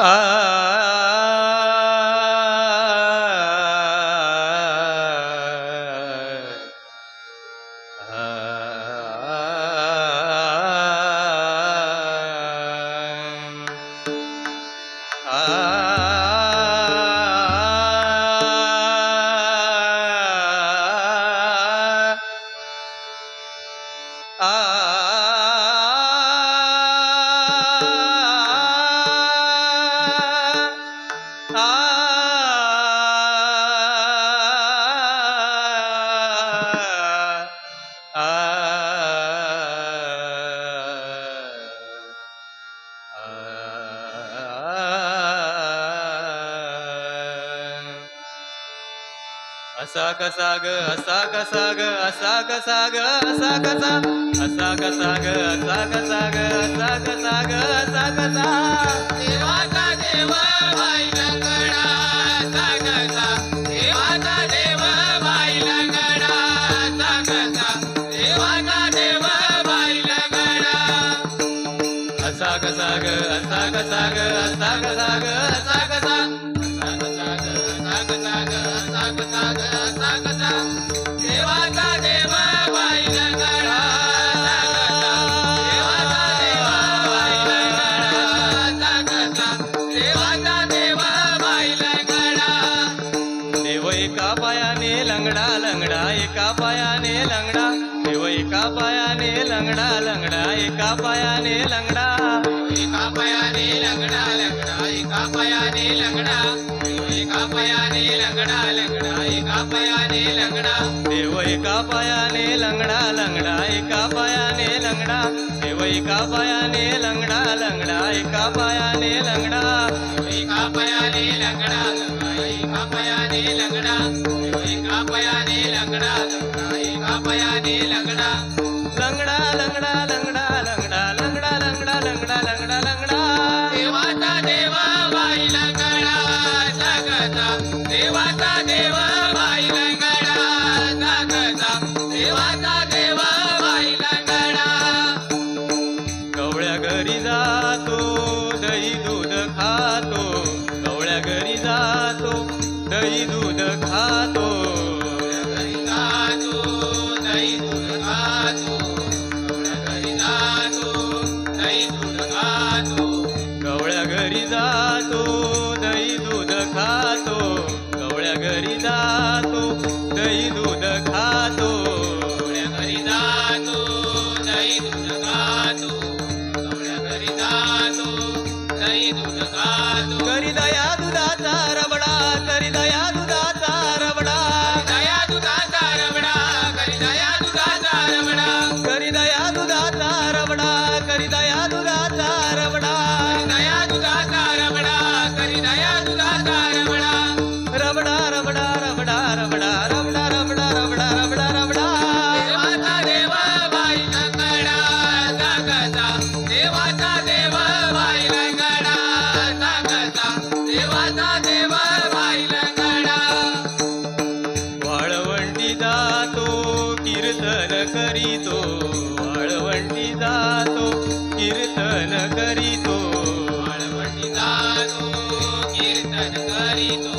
啊。असा कसा ग असा कसा ग असा कसा ग असा कसा? असा कसा ग असा कसा ग असा कसा ग असा कसा? देवाचा देव बाईला देवाचा देव बाईला देवाचा देव बाईला असा कसा ग असा कसा ग असा कसा ग? लंगडा लंगडा एका पायाने लंगडा एका पायाने लंगडा लंगडा एका पायाने लंगडा एका पायाने लंगडा लंगडा एका पायाने लंगडा देव एका पायाने लंगडा लंगडा एका पायाने लंगडा देव एका पायाने लंगडा लंगडा एका पायाने लंगडा एका पायाने लंगडा एका पायाने लंगडा एका पायाने लंगडा एका पायाने लंगडा करीतो वाळवंटी जातो कीर्तन करीतो. वाळवंटी जातो कीर्तन करीतो.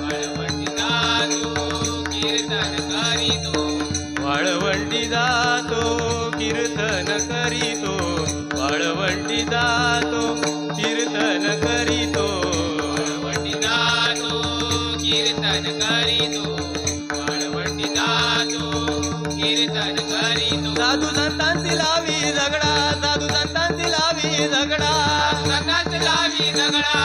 वाळवंटी जातो कीर्तन करीतो. वाळवंटी जातो कीर्तन करीतो. वाळवंटी जातो कीर्तन करीतो. वाळवंटी जातो कीर्तन करीतो. साधू संतांची लावी झगडा साधू संतांची लावी झगडा संतांची लावी झगडा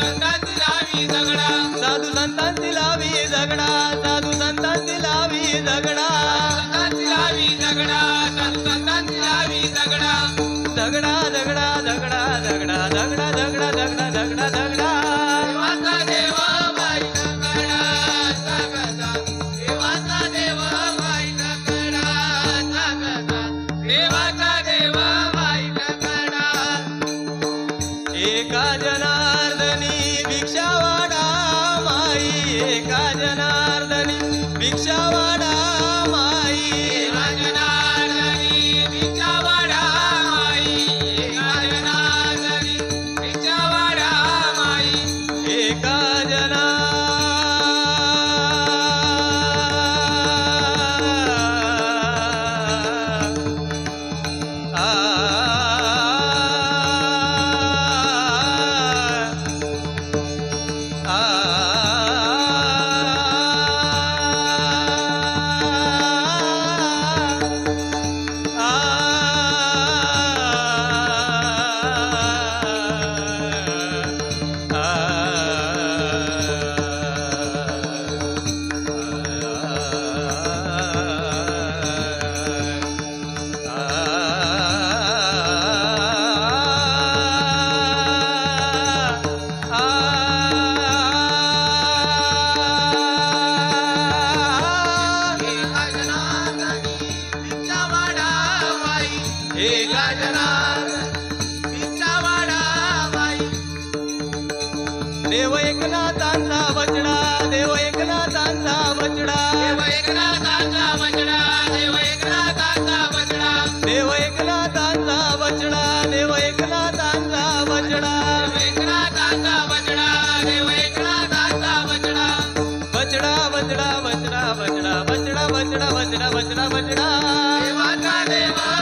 संतांची लावी झगडा साधू संतांची लावी झगडा साधू संतांची लावी झगडा संतांची लावी झगडा संतांची लावी झगडा झगडा झगडा झगडा झगडा झगडा झगडा झगडा झगडा एका जनार्दनी भिक्षावाडा माई एका जनार्दनी भिक्षावाडा देव एकनाथांचा बचडा देव एकनाथांचा बचडा देव एकनाथाचा बचडा देव एकनाथाचा बचडा देव एकनाथांचा बचडा देव एकनाथांचा देव एकनाथाचा बचडा देव एकनाथाचा बचडा बचडा बचडा बचडा बचडा बचडा बचडा बचडा बचडा बचडा देवाचा देव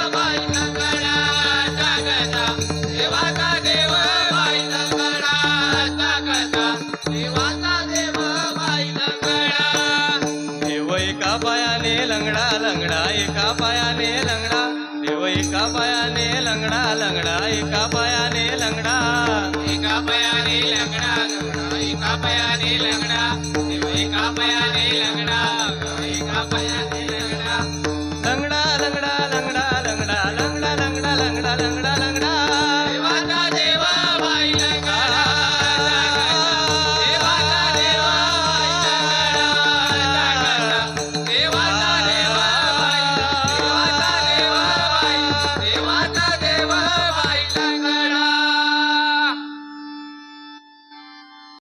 एका पायाने लंगडा लंगडा एका पायाने लंगडा. देव एका पायाने लंगडा लंगडा एका पायाने लंगडा. एका पायाने लंगडा लंगडा एका पायाने लंगडा. देव एका पायाने